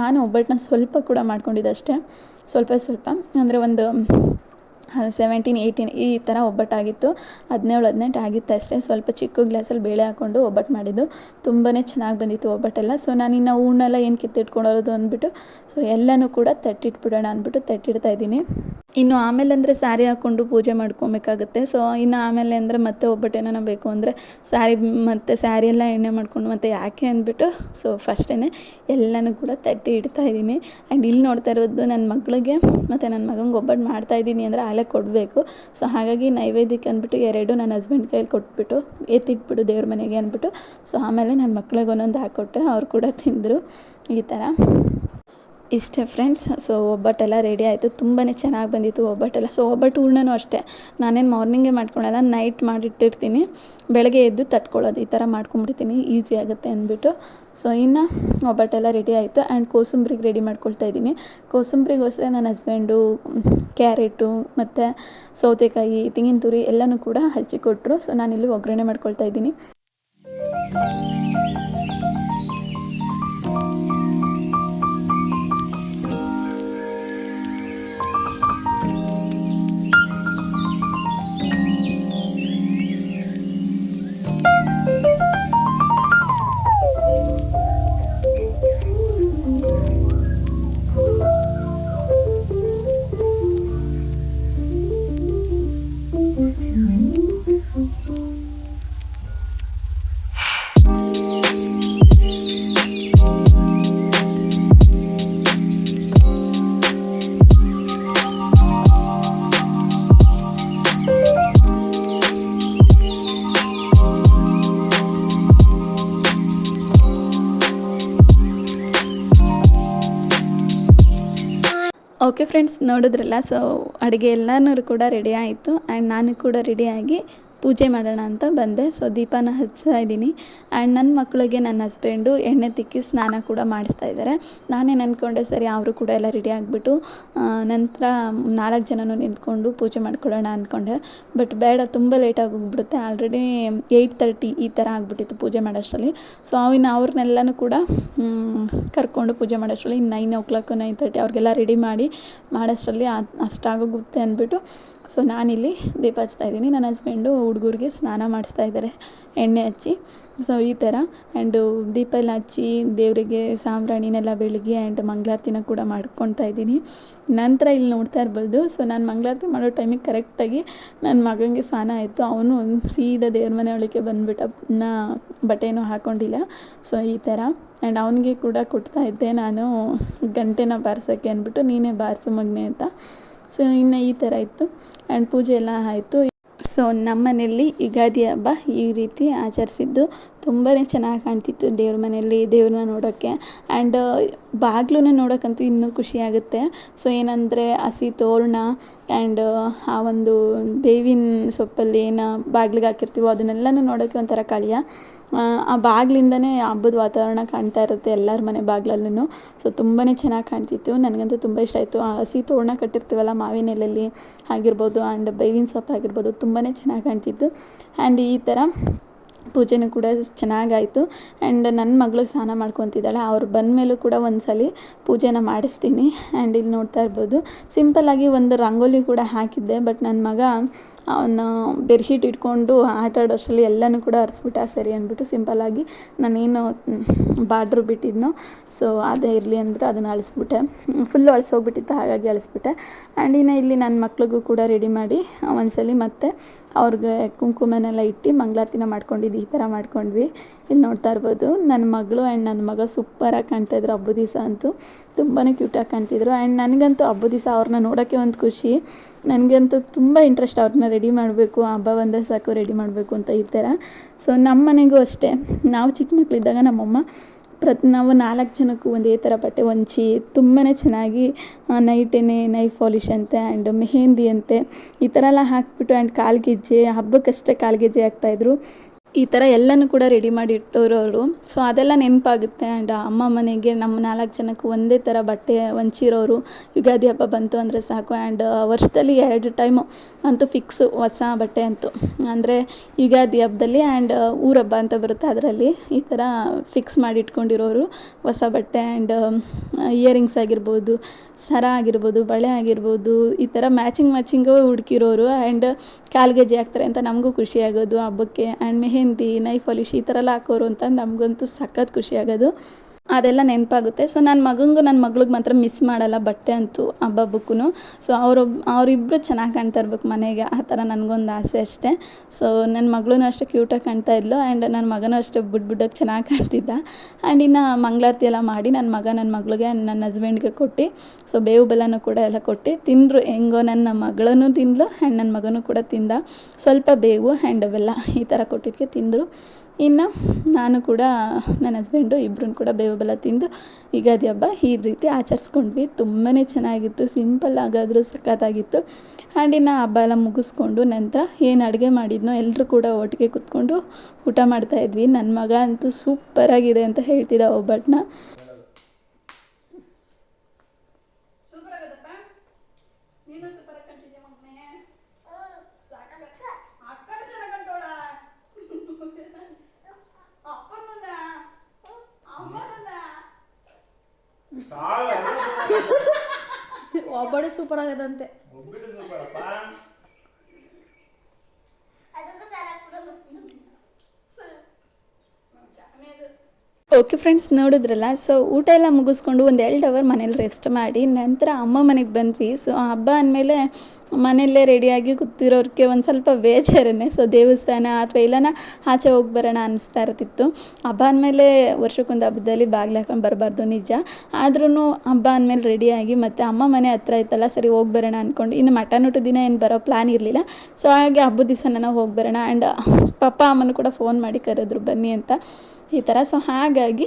ನಾನು ಒಬ್ಬಟ್ಟನ್ನ ಸ್ವಲ್ಪ ಕೂಡ ಮಾಡ್ಕೊಂಡಿದ್ದೆ ಅಷ್ಟೇ ಸ್ವಲ್ಪ ಸ್ವಲ್ಪ. ಅಂದರೆ ಒಂದು ಸೆವೆಂಟೀನ್ ಏಯ್ಟೀನ್ ಈ ಥರ ಒಬ್ಬಟ್ಟಾಗಿತ್ತು ಹದಿನೇಳು, ಹದಿನೆಂಟು ಆಗಿತ್ತು ಅಷ್ಟೇ. ಸ್ವಲ್ಪ ಚಿಕ್ಕ ಗ್ಲಾಸಲ್ಲಿ ಬೇಳೆ ಹಾಕ್ಕೊಂಡು ಒಬ್ಬಟ್ಟು ಮಾಡಿದ್ದು. ತುಂಬಾ ಚೆನ್ನಾಗಿ ಬಂದಿತ್ತು ಒಬ್ಬಟ್ಟೆಲ್ಲ ಸೊ ನಾನು ಇನ್ನು ಹೂಣೆಲ್ಲ ಏನು ಕಿತ್ತಿಟ್ಕೊಳ್ಳೋದು ಅಂದ್ಬಿಟ್ಟು ಸೊ ಎಲ್ಲನೂ ಕೂಡ ತಟ್ಟಿಟ್ಬಿಡೋಣ ಅಂದ್ಬಿಟ್ಟು ತಟ್ಟಿಡ್ತಾ ಇದ್ದೀನಿ. ಇನ್ನು ಆಮೇಲೆ ಅಂದರೆ ಸ್ಯಾರಿ ಹಾಕ್ಕೊಂಡು ಪೂಜೆ ಮಾಡ್ಕೊಬೇಕಾಗುತ್ತೆ. ಸೊ ಇನ್ನು ಆಮೇಲೆ ಅಂದರೆ ಮತ್ತೆ ಒಬ್ಬಟ್ಟೇನೋ ಬೇಕು ಅಂದರೆ ಸ್ಯಾರಿ ಮತ್ತು ಸ್ಯಾರಿ ಎಲ್ಲ ಎಣ್ಣೆ ಮಾಡ್ಕೊಂಡು ಮತ್ತೆ ಯಾಕೆ ಅಂದ್ಬಿಟ್ಟು ಸೊ ಫಸ್ಟೇ ಎಲ್ಲನೂ ಕೂಡ ತಟ್ಟಿ ಇಡ್ತಾ ಇದ್ದೀನಿ. ಆ್ಯಂಡ್ ಇಲ್ಲಿ ನೋಡ್ತಾ ಇರೋದು ನನ್ನ ಮಗಳಿಗೆ ಮತ್ತು ನನ್ನ ಮಗಂಗೆ ಒಬ್ಬಟ್ಟು ಮಾಡ್ತಾಯಿದ್ದೀನಿ ಅಂದರೆ ಆಲೇ ಕೊಡಬೇಕು. ಸೊ ಹಾಗಾಗಿ ನೈವೇದ್ಯಕ್ಕೆ ಅಂದ್ಬಿಟ್ಟು ಎರಡು ನನ್ನ ಹಸ್ಬೆಂಡ್ ಕೈಯಲ್ಲಿ ಕೊಟ್ಬಿಟ್ಟು, ಎತ್ತಿಟ್ಬಿಡು ದೇವ್ರ ಮನೆಗೆ ಅಂದ್ಬಿಟ್ಟು. ಸೊ ಆಮೇಲೆ ನನ್ನ ಮಕ್ಳಿಗೆ ಒಂದೊಂದು ಹಾಕ್ಕೊಟ್ಟೆ ಅವ್ರು ಕೂಡ ತಿಂದರು. ಈ ಥರ. ಇಷ್ಟೇ ಫ್ರೆಂಡ್ಸ್ ಸೊ ಒಬ್ಬಟ್ಟೆಲ್ಲ ರೆಡಿ ಆಯಿತು. ತುಂಬಾ ಚೆನ್ನಾಗಿ ಬಂದಿತ್ತು ಒಬ್ಬಟ್ಟೆಲ್ಲ. ಸೊ ಒಬ್ಬಟ್ಟು ಹೂರ್ಣನೂ ಅಷ್ಟೇ. ನಾನೇನು ಮಾರ್ನಿಂಗೇ ಮಾಡ್ಕೊಳ್ಳೋಲ್ಲ ನೈಟ್ ಮಾಡಿಟ್ಟಿರ್ತೀನಿ. ಬೆಳಗ್ಗೆ ಎದ್ದು ತಟ್ಕೊಳ್ಳೋದು. ಈ ಥರ ಮಾಡ್ಕೊಂಬಿಡ್ತೀನಿ ಈಸಿ ಆಗುತ್ತೆ ಅಂದ್ಬಿಟ್ಟು. ಸೊ ಇನ್ನು ಒಬ್ಬಟ್ಟೆಲ್ಲ ರೆಡಿ ಆಯಿತು. ಆ್ಯಂಡ್ ಕೋಸಂಬ್ರಿಗೆ ರೆಡಿ ಮಾಡ್ಕೊಳ್ತಾ ಇದ್ದೀನಿ. ಕೋಸಂಬ್ರಿಗೋಸ್ಕರ ನನ್ನ ಹಸ್ಬೆಂಡು ಕ್ಯಾರೆಟು ಮತ್ತು ಸೌತೆಕಾಯಿ, ತೆಂಗಿನ ತುರಿ ಎಲ್ಲನೂ ಕೂಡ ಹಚ್ಚಿಕೊಟ್ರು. ಸೊ ನಾನಿಲ್ಲಿ ಒಗ್ಗರಣೆ ಮಾಡ್ಕೊಳ್ತಾ ಇದ್ದೀನಿ. ಫ್ರೆಂಡ್ಸ್ ನೋಡಿದ್ರಲ್ಲ ಸೊ ಅಡುಗೆ ಎಲ್ಲನೂ ಕೂಡ ರೆಡಿ ಆಯಿತು. ಆ್ಯಂಡ್ ನಾನು ಕೂಡ ರೆಡಿಯಾಗಿ ಪೂಜೆ ಮಾಡೋಣ ಅಂತ ಬಂದೆ. ಸೊ ದೀಪನ ಹಚ್ತಾ ಇದ್ದೀನಿ. ಆ್ಯಂಡ್ ನನ್ನ ಮಕ್ಕಳಿಗೆ ನನ್ನ ಹಸ್ಬೆಂಡು ಎಣ್ಣೆ ತಿಕ್ಕಿ ಸ್ನಾನ ಕೂಡ ಮಾಡಿಸ್ತಾ ಇದ್ದಾರೆ. ನಾನೇನು ಅಂದ್ಕೊಂಡೆ ಸರಿ ಅವರು ಕೂಡ ಎಲ್ಲ ರೆಡಿ ಆಗಿಬಿಟ್ಟು ನಂತರ ನಾಲ್ಕು ಜನನೂ ನಿಂತ್ಕೊಂಡು ಪೂಜೆ ಮಾಡ್ಕೊಳ್ಳೋಣ ಅಂದ್ಕೊಂಡೆ ಬಟ್ ಬೇಡ, ತುಂಬ ಲೇಟಾಗಿ ಹೋಗ್ಬಿಡುತ್ತೆ ಆಲ್ರೆಡಿ ಏಯ್ಟ್ ತರ್ಟಿ ಈ ಥರ ಆಗಿಬಿಟ್ಟಿತ್ತು ಪೂಜೆ ಮಾಡೋಷ್ಟರಲ್ಲಿ. ಸೊ ಅವಿನ ಅವ್ರನ್ನೆಲ್ಲನೂ ಕೂಡ ಕರ್ಕೊಂಡು ಪೂಜೆ ಮಾಡೋಷ್ಟರಲ್ಲಿ nine o'clock nine thirty ಅವ್ರಿಗೆಲ್ಲ ರೆಡಿ ಮಾಡಿ, ಮಾಡೋಷ್ಟರಲ್ಲಿ ಅಷ್ಟಾಗೋಗುತ್ತೆ ಅಂದ್ಬಿಟ್ಟು ಸೊ ನಾನಿಲ್ಲಿ ದೀಪ ಹಚ್ತಾ ಇದ್ದೀನಿ. ನನ್ನ ಹಸ್ಬೆಂಡು ಹುಡುಗರಿಗೆ ಸ್ನಾನ ಮಾಡಿಸ್ತಾ ಇದ್ದಾರೆ. ಎಣ್ಣೆ ಹಚ್ಚಿ. ಸೊ ಈ ಥರ ಆ್ಯಂಡು ದೀಪ ಎಲ್ಲ ಹಚ್ಚಿ ದೇವರಿಗೆ ಸಾಂಬ್ರಾಣಿನೆಲ್ಲ ಬೆಳಗ್ಗೆ ಆ್ಯಂಡ್ ಮಂಗಳಾರತಿನ ಕೂಡ ಮಾಡ್ಕೊತಾ ಇದ್ದೀನಿ. ನಂತರ ಇಲ್ಲಿ ನೋಡ್ತಾ ಇರ್ಬೋದು. ಸೊ ನಾನು ಮಂಗಳಾರತಿ ಮಾಡೋ ಟೈಮಿಗೆ ಕರೆಕ್ಟಾಗಿ ನನ್ನ ಮಗನಿಗೆ ಸ್ನಾನ ಆಯಿತು. ಅವನು ಸೀದಾ ದೇವ್ರ ಮನೆ ಒಳಗೆ ಬಂದುಬಿಟ್ಟ ನಾ ಬಟ್ಟೆನೂ ಹಾಕ್ಕೊಂಡಿಲ್ಲ ಸೊ ಈ ಥರ ಆ್ಯಂಡ್ ಅವನಿಗೆ ಕೂಡ ಕೊಡ್ತಾ ಇದ್ದೆ. ನಾನು ಗಂಟೆನ ಬಾರಿಸೋಕ್ಕೆ ಅಂದ್ಬಿಟ್ಟು ನೀನೇ ಬಾರಿಸು ಮಗನೇ ಅಂತ. ಸೊ ಇನ್ನು ಈ ಥರ ಇತ್ತು. ಆ್ಯಂಡ್ ಪೂಜೆ ಎಲ್ಲ ಆಯಿತು. ಸೊ ನಮ್ಮ ಮನೆಯಲ್ಲಿ ಯುಗಾದಿ ಹಬ್ಬ ಈ ರೀತಿ ಆಚರಿಸಿದ್ದು. ತುಂಬಾ ಚೆನ್ನಾಗಿ ಕಾಣ್ತಿತ್ತು ದೇವ್ರ ಮನೆಯಲ್ಲಿ, ದೇವ್ರನ್ನ ನೋಡೋಕ್ಕೆ. ಆ್ಯಂಡ್ ಬಾಗಿಲನ್ನ ನೋಡೋಕ್ಕಂತೂ ಇನ್ನೂ ಖುಷಿ ಆಗುತ್ತೆ. ಸೊ ಏನಂದರೆ ಹಸಿ ತೋರಣ ಆ್ಯಂಡ್ ಆ ಒಂದು ಬೇವಿನ ಸೊಪ್ಪಲ್ಲಿ ಏನು ಬಾಗಿಲಿಗೆ ಹಾಕಿರ್ತೀವೋ ಅದನ್ನೆಲ್ಲನೂ ನೋಡೋಕ್ಕೆ ಒಂಥರ ಕಳಿಯ. ಆ ಬಾಗಿಲಿಂದನೇ ಹಬ್ಬದ ವಾತಾವರಣ ಕಾಣ್ತಾ ಇರುತ್ತೆ ಎಲ್ಲರ ಮನೆ ಬಾಗಿಲಲ್ಲೂ ಸೊ ತುಂಬಾ ಚೆನ್ನಾಗಿ ಕಾಣ್ತಿತ್ತು. ನನಗಂತೂ ತುಂಬ ಇಷ್ಟ ಆಯಿತು. ಆ ಹಸಿ ತೋರಣ ಕಟ್ಟಿರ್ತೀವಲ್ಲ, ಮಾವಿನ ಎಲೆಯಲ್ಲಿ ಆಗಿರ್ಬೋದು ಆ್ಯಂಡ್ ಬೇವಿನ ಸೊಪ್ಪು ಆಗಿರ್ಬೋದು ತುಂಬಾ ಚೆನ್ನಾಗಿ ಕಾಣ್ತಿತ್ತು. ಆ್ಯಂಡ್ ಈ ಥರ ಪೂಜೆನೂ ಕೂಡ ಚೆನ್ನಾಗಾಯಿತು. ಆ್ಯಂಡ್ ನನ್ನ ಮಗಳು ಸ್ನಾನ ಮಾಡ್ಕೊತಿದ್ದಾಳೆ. ಅವ್ರು ಬಂದ ಮೇಲೂ ಕೂಡ ಒಂದು ಸಲ ಪೂಜೆನ ಮಾಡಿಸ್ತೀನಿ. ಆ್ಯಂಡ್ ಇಲ್ಲಿ ನೋಡ್ತಾ ಇರ್ಬೋದು. ಸಿಂಪಲ್ಲಾಗಿ ಒಂದು ರಂಗೋಲಿ ಕೂಡ ಹಾಕಿದ್ದೆ. ಬಟ್ ನನ್ನ ಮಗ ಅವನು ಬೆಡ್ಶೀಟ್ ಇಟ್ಕೊಂಡು ಆಟ ಆಡೋಷ್ಟರಲ್ಲಿ ಎಲ್ಲನೂ ಕೂಡ ಅರ್ಸ್ಬಿಟ್ಟ ಸರಿ ಅಂದ್ಬಿಟ್ಟು ಸಿಂಪಲ್ಲಾಗಿ ನಾನೇನು ಬಾರ್ಡ್ರು ಬಿಟ್ಟಿದ್ನೋ, ಸೊ ಅದೇ ಇರಲಿ ಅಂದ್ಬಿಟ್ಟು ಅದನ್ನು ಅಳಿಸ್ಬಿಟ್ಟೆ. ಫುಲ್ಲು ಅಳಿಸೋಗ್ಬಿಟ್ಟಿತ್ತು, ಹಾಗಾಗಿ ಅಳಿಸ್ಬಿಟ್ಟೆ. ಆ್ಯಂಡ್ ಇನ್ನು ಇಲ್ಲಿ ನನ್ನ ಮಕ್ಳಿಗೂ ಕೂಡ ರೆಡಿ ಮಾಡಿ, ಒಂದ್ಸಲಿ ಮತ್ತೆ ಅವ್ರಿಗೆ ಕುಂಕುಮನೆಲ್ಲ ಇಟ್ಟು ಮಂಗಳಾರತಿನ ಮಾಡ್ಕೊಂಡಿದ್ದು ಈ ಥರ ಮಾಡ್ಕೊಂಡ್ವಿ. ಇಲ್ಲಿ ನೋಡ್ತಾ ಇರ್ಬೋದು ನನ್ನ ಮಗಳು ಆ್ಯಂಡ್ ನನ್ನ ಮಗ ಸೂಪರಾಗಿ ಕಾಣ್ತಾಯಿದ್ರು ಹಬ್ಬದ ದಿವಸ ಅಂತೂ. ತುಂಬಾ ಕ್ಯೂಟಾಗಿ ಕಾಣ್ತಿದ್ರು. ಆ್ಯಂಡ್ ನನಗಂತೂ ಹಬ್ಬದ ದಿವಸ ಅವ್ರನ್ನ ನೋಡೋಕ್ಕೆ ಒಂದು ಖುಷಿ. ನನಗಂತೂ ತುಂಬ ಇಂಟ್ರೆಸ್ಟ್ ಅವ್ರನ್ನ ರೆಡಿ ಮಾಡಬೇಕು ಹಬ್ಬ ಬಂದರೆ ಸಾಕು ರೆಡಿ ಮಾಡಬೇಕು ಅಂತ ಈ ಥರ. ಸೊ ನಮ್ಮ ಮನೆಗೂ ಅಷ್ಟೇ. ನಾವು ಚಿಕ್ಕ ಮಕ್ಕಳಿದ್ದಾಗ ನಮ್ಮಮ್ಮ ಪ್ರತಿ, ನಾವು ನಾಲ್ಕು ಜನಕ್ಕೂ ಒಂದೇ ಥರ ಬಟ್ಟೆ ಹೊಂಚಿ ತುಂಬಾ ಚೆನ್ನಾಗಿ ನೈಟೇನೆ ನೈಫ್ ಪಾಲಿಷ್ ಅಂತೆ ಆ್ಯಂಡ್ ಮೆಹೆಂದಿ ಅಂತೆ, ಈ ಥರ ಎಲ್ಲ ಹಾಕ್ಬಿಟ್ಟು ಆ್ಯಂಡ್ ಕಾಲ್ಗೆಜ್ಜೆ, ಹಬ್ಬಕ್ಕಷ್ಟೇ ಕಾಲ್ಗೆಜ್ಜೆ ಹಾಕ್ತಾಯಿದ್ರು ಈ ಥರ ಎಲ್ಲನೂ ಕೂಡ ರೆಡಿ ಮಾಡಿ ಅವರು ಸೊ ಅದೆಲ್ಲ ನೆನಪಾಗುತ್ತೆ. ಆ್ಯಂಡ್ ಅಮ್ಮ ಮನೆಗೆ ನಮ್ಮ ನಾಲ್ಕು ಜನಕ್ಕೂ ಒಂದೇ ಥರ ಬಟ್ಟೆ ಹೊಂಚಿರೋರು. ಯುಗಾದಿ ಹಬ್ಬ ಬಂತು ಅಂದರೆ ಸಾಕು. ಆ್ಯಂಡ್ ವರ್ಷದಲ್ಲಿ ಎರಡು ಟೈಮು ಅಂತೂ ಫಿಕ್ಸು ಹೊಸ ಬಟ್ಟೆ ಅಂತೂ. ಅಂದರೆ ಯುಗಾದಿ ಹಬ್ಬದಲ್ಲಿ ಆ್ಯಂಡ್ ಊರ ಹಬ್ಬ ಅಂತ ಬರುತ್ತೆ ಅದರಲ್ಲಿ. ಈ ಥರ ಫಿಕ್ಸ್ ಮಾಡಿ ಇಟ್ಕೊಂಡಿರೋರು ಹೊಸ ಬಟ್ಟೆ ಆ್ಯಂಡ್ ಇಯರಿಂಗ್ಸ್ ಆಗಿರ್ಬೋದು, ಸರ ಆಗಿರ್ಬೋದು, ಬಳೆ ಆಗಿರ್ಬೋದು, ಈ ಥರ ಮ್ಯಾಚಿಂಗ್ ಮ್ಯಾಚಿಂಗು ಹುಡುಕಿರೋರು. ಆ್ಯಂಡ್ ಕಾಲ್ಗೆಜ್ಜೆ ಹಾಕ್ತಾರೆ ಅಂತ ನಮಗೂ ಖುಷಿ ಆಗೋದು ಹಬ್ಬಕ್ಕೆ. ಆ್ಯಂಡ್ ಮೆಹಂದಿ ನೈ ಈ ಥರ ಎಲ್ಲ ಹಾಕೋರು ಅಂತ ನಮಗಂತೂ ಸಖತ್ ಖುಷಿ ಆಗೋದು. ಅದೆಲ್ಲ ನೆನಪಾಗುತ್ತೆ. ಸೊ ನನ್ನ ಮಗಂಗೂ ನನ್ನ ಮಗಳಿಗೆ ಮಾತ್ರ ಮಿಸ್ ಮಾಡಲ್ಲ ಬಟ್ಟೆ ಅಂತೂ ಹಬ್ಬ ಹಬ್ಬಕ್ಕೂ ಸೊ ಅವರೊಬ್ಬ ಅವರಿಬ್ಬರು ಚೆನ್ನಾಗಿ ಕಾಣ್ತಾ ಇರ್ಬೇಕು ಮನೆಗೆ. ಆ ಥರ ನನಗೊಂದು ಆಸೆ ಅಷ್ಟೇ. ಸೊ ನನ್ನ ಮಗಳೂ ಅಷ್ಟೇ ಕ್ಯೂಟಾಗಿ ಕಾಣ್ತಾ ಇದ್ಲು ಆ್ಯಂಡ್ ನನ್ನ ಮಗನೂ ಅಷ್ಟೇ ಬುಡ್ ಚೆನ್ನಾಗಿ ಕಾಣ್ತಿದ್ದ. ಆ್ಯಂಡ್ ಇನ್ನು ಮಂಗಳಾರತಿ ಎಲ್ಲ ಮಾಡಿ ನನ್ನ ಮಗ ನನ್ನ ಮಗಳಿಗೆ ನನ್ನ ಹಸ್ಬೆಂಡ್ಗೆ ಕೊಟ್ಟು. ಸೊ ಬೇವು ಬೆಲ್ಲನೂ ಕೂಡ ಎಲ್ಲ ಕೊಟ್ಟು. ತಿಂದರು ಹೆಂಗೋ ನನ್ನ ಮಗಳೂ ತಿಂದ್ಲು ಆ್ಯಂಡ್ ನನ್ನ ಮಗನೂ ಕೂಡ ತಿಂದ. ಸ್ವಲ್ಪ ಬೇವು ಆ್ಯಂಡ್ ಬೆಲ್ಲ ಈ ಥರ ಕೊಟ್ಟಿದ್ದಕ್ಕೆ ತಿಂದರು. ಇನ್ನು ನಾನು ಕೂಡ ನನ್ನ ಹಸ್ಬೆಂಡು ಇಬ್ಬರೂ ಕೂಡ ಬೇವು ಬೆಲ್ಲ ತಿಂದು ಯುಗಾದಿ ಹಬ್ಬ ಈ ರೀತಿ ಆಚರಿಸ್ಕೊಂಡ್ವಿ. ತುಂಬಾ ಚೆನ್ನಾಗಿತ್ತು ಸಿಂಪಲ್ ಆಗಾದರೂ ಸಖತ್ತಾಗಿತ್ತು. ಆ್ಯಂಡ್ ಇನ್ನು ಹಬ್ಬ ಎಲ್ಲ ಮುಗಿಸ್ಕೊಂಡು ನಂತರ ಏನು ಅಡುಗೆ ಮಾಡಿದ್ನೋ ಎಲ್ಲರೂ ಕೂಡ ಒಟ್ಟಿಗೆ ಕೂತ್ಕೊಂಡು ಊಟ ಮಾಡ್ತಾಯಿದ್ವಿ ನನ್ನ ಮಗ ಅಂತೂ ಸೂಪರಾಗಿದೆ ಅಂತ ಹೇಳ್ತಿದ್ದ ಒಬ್ಬಟ್ಟನ್ನ ಒಬ್ಬಡು ಸೂಪರ್ ಆಗದಂತೆ. ಓಕೆ ಫ್ರೆಂಡ್ಸ್ ನೋಡಿದ್ರಲ್ಲ? ಸೊ ಊಟ ಎಲ್ಲ ಮುಗಿಸ್ಕೊಂಡು ಒಂದು ಎರಡು ಅವರ್ ಮನೇಲಿ ರೆಸ್ಟ್ ಮಾಡಿ ನಂತರ ಅಮ್ಮ ಮನೆಗೆ ಬಂದ್ವಿ. ಸೊ ಹಬ್ಬ ಅಂದಮೇಲೆ ಮನೆಯಲ್ಲೇ ರೆಡಿಯಾಗಿ ಕೂತಿರೋರಿಗೆ ಒಂದು ಸ್ವಲ್ಪ ಬೇಜಾರೇ ಸೊ ದೇವಸ್ಥಾನ ಅಥವಾ ಇಲ್ಲನ ಆಚೆ ಹೋಗಿ ಬರೋಣ ಅನ್ನಿಸ್ತಾ ಇರ್ತಿತ್ತು. ಹಬ್ಬ ಅಂದಮೇಲೆ ವರ್ಷಕ್ಕೊಂದು ಹಬ್ಬದಲ್ಲಿ ಬಾಗಿಲು ಹಾಕೊಂಡು ಬರಬಾರ್ದು ನಿಜ. ಆದ್ರೂ ಹಬ್ಬ ಅಂದಮೇಲೆ ರೆಡಿಯಾಗಿ ಮತ್ತು ಅಮ್ಮ ಮನೆ ಹತ್ರ ಇತ್ತಲ್ಲ ಸರಿ ಹೋಗಿ ಬರೋಣ ಅಂದ್ಕೊಂಡು ಇನ್ನು ಊಟ ದಿನ ಏನು ಬರೋ ಪ್ಲ್ಯಾನ್ ಇರಲಿಲ್ಲ. ಸೊ ಹಾಗೆ ಹಬ್ಬದ ದಿವಸ ನಾನು ಹೋಗಿ ಬರೋಣ. ಆ್ಯಂಡ್ ಪಪ್ಪ ಅಮ್ಮನೂ ಕೂಡ ಫೋನ್ ಮಾಡಿ ಕರೆದ್ರು ಬನ್ನಿ ಅಂತ ಈ ಥರ ಸೊ ಹಾಗಾಗಿ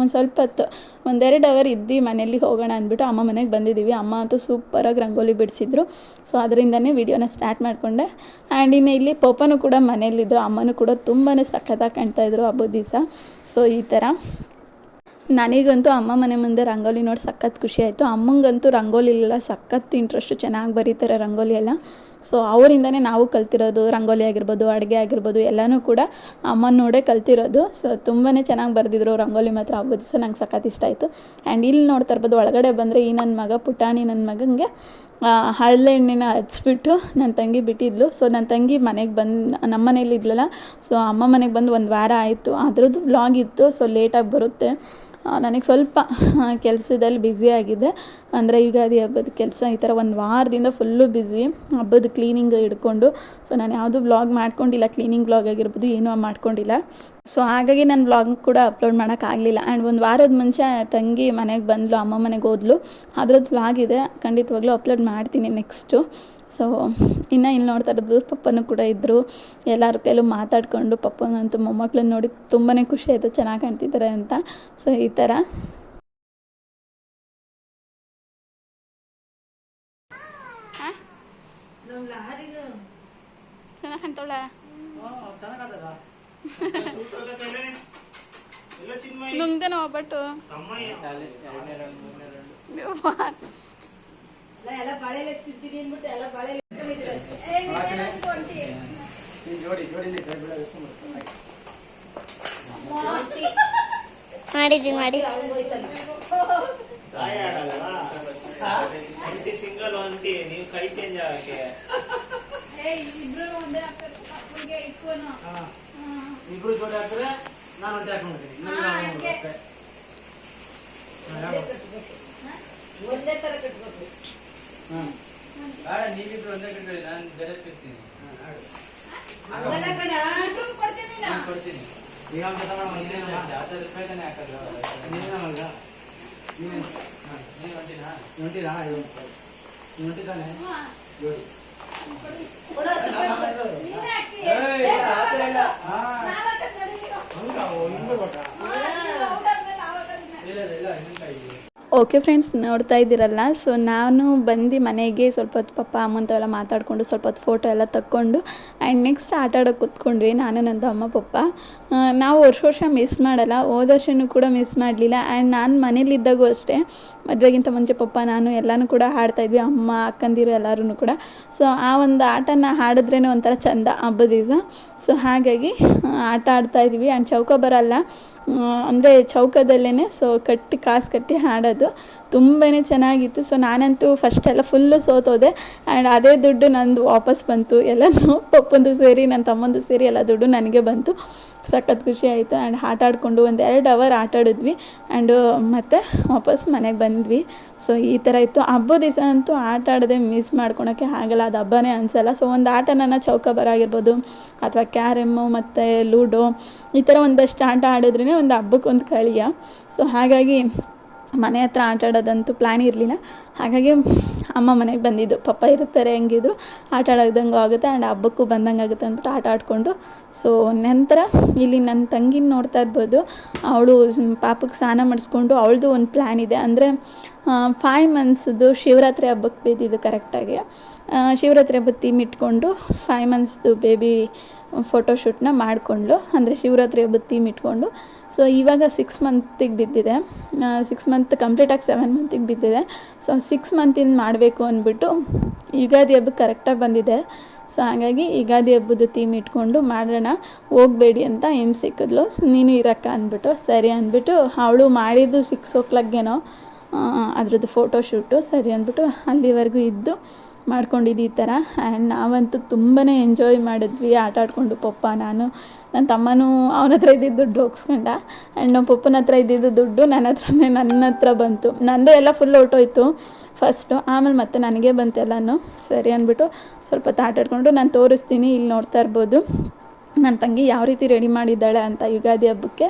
ಒಂದು ಸ್ವಲ್ಪ ಹೊತ್ತು ಒಂದೆರಡು ಅವರ್ ಇದ್ದು ಮನೆಯಲ್ಲಿ ಹೋಗೋಣ ಅಂದ್ಬಿಟ್ಟು ಅಮ್ಮ ಮನೆಗೆ ಬಂದಿದ್ದೀವಿ. ಅಮ್ಮ ಅಂತೂ ಸೂಪರಾಗಿ ರಂಗೋಲಿ ಬಿಡಿಸಿದ್ರು. ಸೊ ಅದರಿಂದನೇ ವಿಡಿಯೋನ ಸ್ಟಾರ್ಟ್ ಮಾಡಿಕೊಂಡೆ. ಆ್ಯಂಡ್ ಇನ್ನು ಇಲ್ಲಿ ಪಪ್ಪನೂ ಕೂಡ ಮನೇಲಿದ್ದರು ಅಮ್ಮನೂ ಕೂಡ ತುಂಬಾ ಸಖತ್ತಾಗಿ ಕಾಣ್ತಾಯಿದ್ರು ಹಬ್ಬದ ದಿವಸ ಸೊ ಈ ಥರ ನನಗಂತೂ ಅಮ್ಮ ಮನೆ ಮುಂದೆ ರಂಗೋಲಿ ನೋಡಿ ಸಖತ್ ಖುಷಿ ಆಯಿತು. ಅಮ್ಮಂಗಂತೂ ರಂಗೋಲಿಲೆಲ್ಲ ಸಖತ್ತು ಇಂಟ್ರೆಸ್ಟು ಚೆನ್ನಾಗಿ ಬರೀತಾರೆ ರಂಗೋಲಿ ಎಲ್ಲ. ಸೊ ಅವರಿಂದನೇ ನಾವು ಕಲ್ತಿರೋದು, ರಂಗೋಲಿ ಆಗಿರ್ಬೋದು, ಅಡುಗೆ ಆಗಿರ್ಬೋದು, ಎಲ್ಲನೂ ಕೂಡ ಅಮ್ಮನ ನೋಡೇ ಕಲ್ತಿರೋದು. ಸೊ ತುಂಬಾ ಚೆನ್ನಾಗಿ ಬರೆದಿದ್ರು ರಂಗೋಲಿ ಮಾತ್ರ ಹಬ್ಬದ ದಿವಸ ನಂಗೆ ಸಖತ್ ಇಷ್ಟ ಆಯಿತು. ಆ್ಯಂಡ್ ಇಲ್ಲಿ ನೋಡ್ತಾ ಇರ್ಬೋದು, ಒಳಗಡೆ ಬಂದರೆ ಈ ನನ್ನ ಮಗ ಪುಟಾಣಿ ನನ್ನ ಮಗನಿಗೆ ಎಣ್ಣೆನ ಹಚ್ಬಿಟ್ಟು ನನ್ನ ತಂಗಿ ಬಿಟ್ಟಿದ್ಲು. ಸೊ ನನ್ನ ತಂಗಿ ಮನೆಗೆ ಬಂದು ನಮ್ಮ ಮನೇಲಿ ಇದ್ಲಲ್ಲ ಸೊ ಅಮ್ಮ ಮನೆಗೆ ಬಂದು ಒಂದು ವಾರ ಆಯಿತು. ಅದ್ರದ್ದು ಬ್ಲಾಗ್ ಇತ್ತು. ಸೊ ಲೇಟಾಗಿ ಬರುತ್ತೆ. ನನಗೆ ಸ್ವಲ್ಪ ಕೆಲಸದಲ್ಲಿ ಬ್ಯುಸಿ ಆಗಿದೆ. ಅಂದರೆ ಯುಗಾದಿ ಹಬ್ಬದ ಕೆಲಸ ಈ ಥರ ಒಂದು ವಾರದಿಂದ ಫುಲ್ಲು ಬ್ಯುಸಿ ಹಬ್ಬದ ಕ್ಲೀನಿಂಗ್ ಹಿಡ್ಕೊಂಡು. ಸೊ ನಾನು ಯಾವುದೂ ಬ್ಲಾಗ್ ಮಾಡ್ಕೊಂಡಿಲ್ಲ ಕ್ಲೀನಿಂಗ್ ಬ್ಲಾಗ್ ಆಗಿರ್ಬೋದು, ಏನೂ ಮಾಡ್ಕೊಂಡಿಲ್ಲ. ಸೊ ಹಾಗಾಗಿ ನಾನು ಬ್ಲಾಗ್ ಕೂಡ ಅಪ್ಲೋಡ್ ಮಾಡೋಕ್ಕಾಗಲಿಲ್ಲ ಆ್ಯಂಡ್ ಒಂದು ವಾರದ ಮುಂಚೆ ತಂಗಿ ಮನೆಗೆ ಬಂದಳು ಅಮ್ಮ ಮನೆಗೆ ಹೋದ್ಲು. ಅದ್ರದ್ದು ಬ್ಲಾಗ್ ಇದೆ, ಖಂಡಿತವಾಗ್ಲೂ ಅಪ್ಲೋಡ್ ಮಾಡ್ತೀನಿ ನೆಕ್ಸ್ಟು ಸೊ ಇನ್ನು ಇಲ್ಲಿ ನೋಡ್ತಾ ಇರೋದು ಪಪ್ಪನೂ ಕೂಡ ಇದ್ದರು ಎಲ್ಲರ ಕೈಲೂ ಮಾತಾಡ್ಕೊಂಡು ಪಪ್ಪನಂತೂ ಮೊಮ್ಮಕ್ಳನ್ನ ನೋಡಿ ತುಂಬಾ ಖುಷಿ ಆಯಿತು ಚೆನ್ನಾಗಿ ಕಾಣ್ತಿದ್ದಾರೆ ಅಂತ. ಸೊ ಈ ಥರ ಚೆನ್ನಾಗಿ ಕಾಣ್ತಾವಳ? ನುಂಗ್ದೇನೋ ಒಬ್ಬಟ್ಟು? ಮಾಡಿದ್ದೀನಿ ಮಾಡಿ. ಸಿಂಗಲ್ ಅಂತಿ ನೀವು ಕೈ ಚೇಂಜ್ ಆಗಕ್ಕೆ. ಇಬ್ರು ಜೋಡಿ ಹಾಕಿದ್ರೆ ನಾನು ಒಂಟಿ ಹಾಕೊಂಡ್ಬಿಡ್ತೀನಿ. ಒಂದೇ ನಾನು ಬರುತ್ತೆ. ಹ್ಮ್. ಬೇಡ ನೀವಿಬ್ರು ಒಂದೇ ಕಟ್ಕೊಳ್ಳಿ ನಾನು ಬೇರೆ ಕೊಡ್ತೀನಿ ಈಗ ರೂಪಾಯಿ ತಾನೇ? ನೀನು ಹೊಂಟಿನಾ ಹೊಂಟಿರಾ? ಹೊಂಟಿದ್ದಾನೆ? ಇಲ್ಲ, ಇಲ್ಲ. ಓಕೆ ಫ್ರೆಂಡ್ಸ್, ನೋಡ್ತಾ ಇದ್ದೀರಲ್ಲ? ಸೊ ನಾನು ಬಂದು ಮನೆಗೆ ಸ್ವಲ್ಪ ಹೊತ್ತು ಪಪ್ಪ ಅಮ್ಮಂತವೆಲ್ಲ ಮಾತಾಡಿಕೊಂಡು ಸ್ವಲ್ಪ ಹೊತ್ತು ಫೋಟೋ ಎಲ್ಲ ತಕ್ಕೊಂಡು ಆ್ಯಂಡ್ ನೆಕ್ಸ್ಟ್ ಆಟ ಆಡೋಕೆ ಕೂತ್ಕೊಂಡ್ವಿ, ನಾನು ನನ್ನ ಅಮ್ಮ, ಪಪ್ಪ. ನಾವು ವರ್ಷ ವರ್ಷ ಮಿಸ್ ಮಾಡಲ್ಲ, ಹೋದ ವರ್ಷನೂ ಕೂಡ ಮಿಸ್ ಮಾಡಲಿಲ್ಲ ಆ್ಯಂಡ್ ನಾನು ಮನೇಲಿದ್ದಾಗೂ ಅಷ್ಟೇ, ಮದುವೆಗಿಂತ ಮುಂಚೆ ಪಪ್ಪ, ನಾನು ಎಲ್ಲನೂ ಕೂಡ ಹಾಡ್ತಾಯಿದ್ವಿ ಅಮ್ಮ, ಅಕ್ಕಂದಿರು ಎಲ್ಲರೂ ಕೂಡ. ಸೊ ಆ ಒಂದು ಆಟನ ಹಾಡಿದ್ರೇ ಒಂಥರ ಚಂದ ಹಬ್ಬದ ದಿವಸ. ಸೊ ಹಾಗಾಗಿ ಆಟ ಆಡ್ತಾಯಿದ್ವಿ ಆ್ಯಂಡ್ ಚೌಕ ಬರಲ್ಲ. ಅಂದರೆ ಚೌಕದಲ್ಲೇ ಸೊ ಕಟ್ಟಿ, ಕಾಸು ಕಟ್ಟಿ ಹಾಡೋದು ತುಂಬಾ ಚೆನ್ನಾಗಿತ್ತು. ಸೊ ನಾನಂತೂ ಫಸ್ಟ್ ಎಲ್ಲ ಫುಲ್ಲು ಸೋತೋದೆ. ಆ್ಯಂಡ್ ಅದೇ ದುಡ್ಡು ನಂದು ವಾಪಸ್ ಬಂತು. ಎಲ್ಲನೂ [LAUGHS] ಪಪ್ಪಂದು ಸೇರಿ ನನ್ನ ತಮ್ಮಂದು ಸೇರಿ ಎಲ್ಲ ದುಡ್ಡು ನನಗೆ ಬಂತು. ಸಖತ್ ಖುಷಿ ಆಯಿತು. ಆ್ಯಂಡ್ ಆಟ ಆಡಿಕೊಂಡು ಒಂದು ಎರಡು ಅವರ್ ಆಟ ಆಡಿದ್ವಿ. ಆ್ಯಂಡು ಮತ್ತು ವಾಪಸ್ ಮನೆಗೆ ಬಂದ್ವಿ. ಸೊ ಈ ಥರ ಇತ್ತು. ಹಬ್ಬದ ದಿವಸ ಅಂತೂ ಆಟ ಆಡದೆ ಮಿಸ್ ಮಾಡ್ಕೊಳಕ್ಕೆ ಆಗಲ್ಲ. ಅದು ಹಬ್ಬನೇ ಅನಿಸಲ್ಲ. ಸೊ ಒಂದು ಆಟ ನನ್ನ ಚೌಕ ಆಗಿರ್ಬೋದು, ಅಥವಾ ಕ್ಯಾರಮ್ಮು ಮತ್ತು ಲೂಡೋ, ಈ ಥರ ಒಂದಷ್ಟು ಆಟ ಆಡಿದ್ರೇ ಒಂದು ಹಬ್ಬಕ್ಕೊಂದು ಕಳಿಯ. ಸೊ ಹಾಗಾಗಿ ಮನೆ ಹತ್ರ ಆಟ ಆಡೋದಂತೂ ಪ್ಲ್ಯಾನ್ ಇರಲಿಲ್ಲ. ಹಾಗಾಗಿ ಅಮ್ಮ ಮನೆಗೆ ಬಂದಿದ್ದು. ಪಪ್ಪ ಇರ್ತಾರೆ ಹೆಂಗಿದ್ರು ಆಟ ಆಡ್ದಂಗೂ ಆಗುತ್ತೆ ಆ್ಯಂಡ್ ಹಬ್ಬಕ್ಕೂ ಬಂದಂಗೆ ಆಗುತ್ತೆ ಅಂದ್ಬಿಟ್ಟು ಆಟ ಆಡಿಕೊಂಡು. ಸೊ ನಂತರ ಇಲ್ಲಿ ನನ್ನ ತಂಗಿನ ನೋಡ್ತಾ ಇರ್ಬೋದು. ಅವಳು ಪಾಪಕ್ಕೆ ಸ್ನಾನ ಮಾಡಿಸ್ಕೊಂಡು ಅವಳದು ಒಂದು ಪ್ಲ್ಯಾನ್ ಇದೆ. ಅಂದರೆ ಫೈವ್ ಮಂತ್ಸ್ದು ಶಿವರಾತ್ರಿ ಹಬ್ಬಕ್ಕೆ ಬಿದ್ದಿದ್ದು ಕರೆಕ್ಟಾಗಿ ಶಿವರಾತ್ರಿ ಹಬ್ಬದ ಥೀಮ್ ಇಟ್ಕೊಂಡು ಫೈವ್ ಮಂತ್ಸ್ದು ಬೇಬಿ ಫೋಟೋಶೂಟ್ನ ಮಾಡಿಕೊಂಡ್ಳು ಅಂದರೆ ಶಿವರಾತ್ರಿ ಹಬ್ಬದ ಥೀಮ್ ಇಟ್ಕೊಂಡು ಸೊ ಇವಾಗ ಸಿಕ್ಸ್ ಮಂತಿಗೆ ಬಿದ್ದಿದೆ. ಸಿಕ್ಸ್ ಮಂತ್ ಕಂಪ್ಲೀಟಾಗಿ ಸೆವೆನ್ ಮಂತಿಗೆ ಬಿದ್ದಿದೆ. ಸೊ ಸಿಕ್ಸ್ ಮಂತಿಂದ ಮಾಡಬೇಕು ಅಂದ್ಬಿಟ್ಟು ಯುಗಾದಿ ಹಬ್ಬಕ್ಕೆ ಕರೆಕ್ಟಾಗಿ ಬಂದಿದೆ. ಸೊ ಹಾಗಾಗಿ ಯುಗಾದಿ ಹಬ್ಬದ ಥೀಮ್ ಇಟ್ಕೊಂಡು ಮಾಡೋಣ, ಹೋಗಬೇಡಿ ಅಂತ ಏನು ಸಿಕ್ಕಿದ್ಲು ನೀನು ಇರಕ್ಕ ಅಂದ್ಬಿಟ್ಟು, ಸರಿ ಅಂದ್ಬಿಟ್ಟು, ಅವಳು ಮಾಡಿದ್ದು ಸಿಕ್ಸ್ ಓ ಕ್ಲಾಕ್ಗೇನೋ ಅದ್ರದ್ದು ಫೋಟೋಶೂಟು ಸರಿ ಅಂದ್ಬಿಟ್ಟು ಅಲ್ಲಿವರೆಗೂ ಇದ್ದು ಮಾಡ್ಕೊಂಡಿದ್ದು ಈ ಥರ. ಆ್ಯಂಡ್ ನಾವಂತೂ ತುಂಬಾ ಎಂಜಾಯ್ ಮಾಡಿದ್ವಿ. ಆಟ ಆಡಿಕೊಂಡು ಪಪ್ಪ, ನಾನು ನನ್ನ ತಮ್ಮನೂ ಅವನ ಹತ್ರ ಇದ್ದಿದ್ದು ದುಡ್ಡು ಹೋಗ್ಸ್ಕೊಂಡ. ಆ್ಯಂಡ್ ನಮ್ಮ ಪಪ್ಪನ ಹತ್ರ ಇದ್ದಿದ್ದು ದುಡ್ಡು ನನ್ನ ಹತ್ರನೇ, ನನ್ನ ಹತ್ರ ಬಂತು. ನಂದೇ ಎಲ್ಲ ಫುಲ್ ಹೊರ್ಟೋಯ್ತು ಫಸ್ಟು ಆಮೇಲೆ ಮತ್ತೆ ನನಗೆ ಬಂತು ಎಲ್ಲನೂ. ಸರಿ ಅಂದ್ಬಿಟ್ಟು ಸ್ವಲ್ಪ ಹೊತ್ತು ಆಟ ಆಡಿಕೊಂಡು ನಾನು ತೋರಿಸ್ತೀನಿ ಇಲ್ಲಿ ನೋಡ್ತಾ ಇರ್ಬೋದು. ನನ್ನ ತಂಗಿ ಯಾವ ರೀತಿ ರೆಡಿ ಮಾಡಿದ್ದಾಳೆ ಅಂತ ಯುಗಾದಿ ಹಬ್ಬಕ್ಕೆ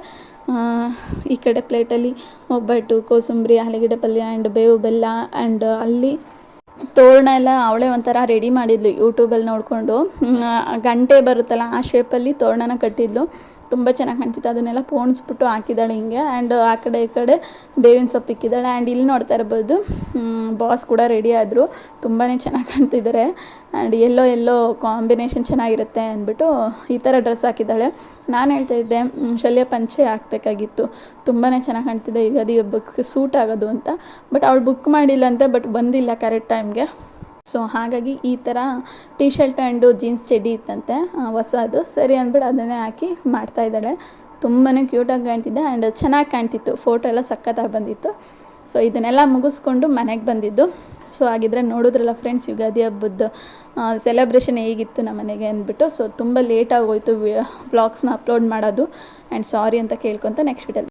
ಈ ಕಡೆ ಪ್ಲೇಟಲ್ಲಿ ಒಬ್ಬಟ್ಟು, ಕೋಸಂಬರಿ, ಆಲೂಗಡ್ಡೆ ಪಲ್ಯ ಆ್ಯಂಡ್ ಬೇವು ಬೆಲ್ಲ ಆ್ಯಂಡ್ ಅಲ್ಲಿ ತೋರಣ ಎಲ್ಲ ಅವಳೇ ಒಂಥರ ರೆಡಿ ಮಾಡಿದ್ಲು ಯೂಟ್ಯೂಬಲ್ಲಿ ನೋಡಿಕೊಂಡು. ಗಂಟೆ ಬರುತ್ತಲ್ಲ ಆ ಶೇಪಲ್ಲಿ ತೋರಣನ ಕಟ್ಟಿದ್ಲು. ತುಂಬ ಚೆನ್ನಾಗಿ ಕಾಣ್ತಿತ್ತು. ಅದನ್ನೆಲ್ಲ ಪೋಣಿಸ್ಬಿಟ್ಟು ಹಾಕಿದ್ದಾಳೆ ಹಿಂಗೆ. ಆ್ಯಂಡ್ ಆ ಕಡೆ ಈ ಕಡೆ ಬೇವಿನ ಸೊಪ್ಪು ಇಕ್ಕಿದ್ದಾಳೆ. ಆ್ಯಂಡ್ ಇಲ್ಲಿ ನೋಡ್ತಾ ಇರ್ಬೋದು ಬಾಸ್ ಕೂಡ ರೆಡಿ ಆದರು. ತುಂಬಾ ಚೆನ್ನಾಗಿ ಕಾಣ್ತಿದ್ದಾರೆ ಆ್ಯಂಡ್ ಎಲ್ಲೋ ಎಲ್ಲೋ ಕಾಂಬಿನೇಷನ್ ಚೆನ್ನಾಗಿರುತ್ತೆ ಅಂದ್ಬಿಟ್ಟು ಈ ಥರ ಡ್ರೆಸ್ ಹಾಕಿದ್ದಾಳೆ. ನಾನು ಹೇಳ್ತಾ ಇದ್ದೆ ಶಲ್ಯ ಪಂಚೆ ಹಾಕಬೇಕಾಗಿತ್ತು. ತುಂಬಾ ಚೆನ್ನಾಗಿ ಕಾಣ್ತಿದೆ. ಯುಗಾದಿ ಹಬ್ಬಕ್ಕೆ ಸೂಟ್ ಆಗೋದು ಅಂತ. ಬಟ್ ಅವಳು ಬುಕ್ ಮಾಡಿಲ್ಲ ಅಂತ ಬಟ್ ಬಂದಿಲ್ಲ ಕರೆಕ್ಟ್ ಟೈಮ್ಗೆ ಸೊ ಹಾಗಾಗಿ ಈ ಥರ ಟೀ ಶರ್ಟ್ ಆ್ಯಂಡು ಜೀನ್ಸ್ ಚಡ್ಡಿ ಇತ್ತಂತೆ. ಹೊಸದು. ಸರಿ ಅಂದ್ಬಿಟ್ಟು ಅದನ್ನೇ ಹಾಕಿ ಮಾಡ್ತಾ ಇದ್ದಾಳೆ. ತುಂಬಾ ಕ್ಯೂಟಾಗಿ ಕಾಣ್ತಿದ್ದೆ ಆ್ಯಂಡ್ ಚೆನ್ನಾಗಿ ಕಾಣ್ತಿತ್ತು. ಫೋಟೋ ಎಲ್ಲ ಸಖತ್ತಾಗಿ ಬಂದಿತ್ತು. ಸೊ ಇದನ್ನೆಲ್ಲ ಮುಗಿಸ್ಕೊಂಡು ಮನೆಗೆ ಬಂದಿದ್ದು. ಸೊ ಹಾಗಿದ್ರೆ ನೋಡಿದ್ರಲ್ಲ ಫ್ರೆಂಡ್ಸ್ ಯುಗಾದಿ ಹಬ್ಬದ ಸೆಲೆಬ್ರೇಷನ್ ಹೇಗಿತ್ತು ನಮ್ಮ ಮನೆಗೆ ಅಂದ್ಬಿಟ್ಟು. ಸೊ ತುಂಬ ಲೇಟಾಗಿ ಹೋಯ್ತು ವ್ಲಾಗ್ಸ್ನ ಅಪ್ಲೋಡ್ ಮಾಡೋದು. ಆ್ಯಂಡ್ ಸಾರಿ ಅಂತ ಕೇಳ್ಕೊತ ನೆಕ್ಸ್ಟ್ ವಿಡಿಯೋ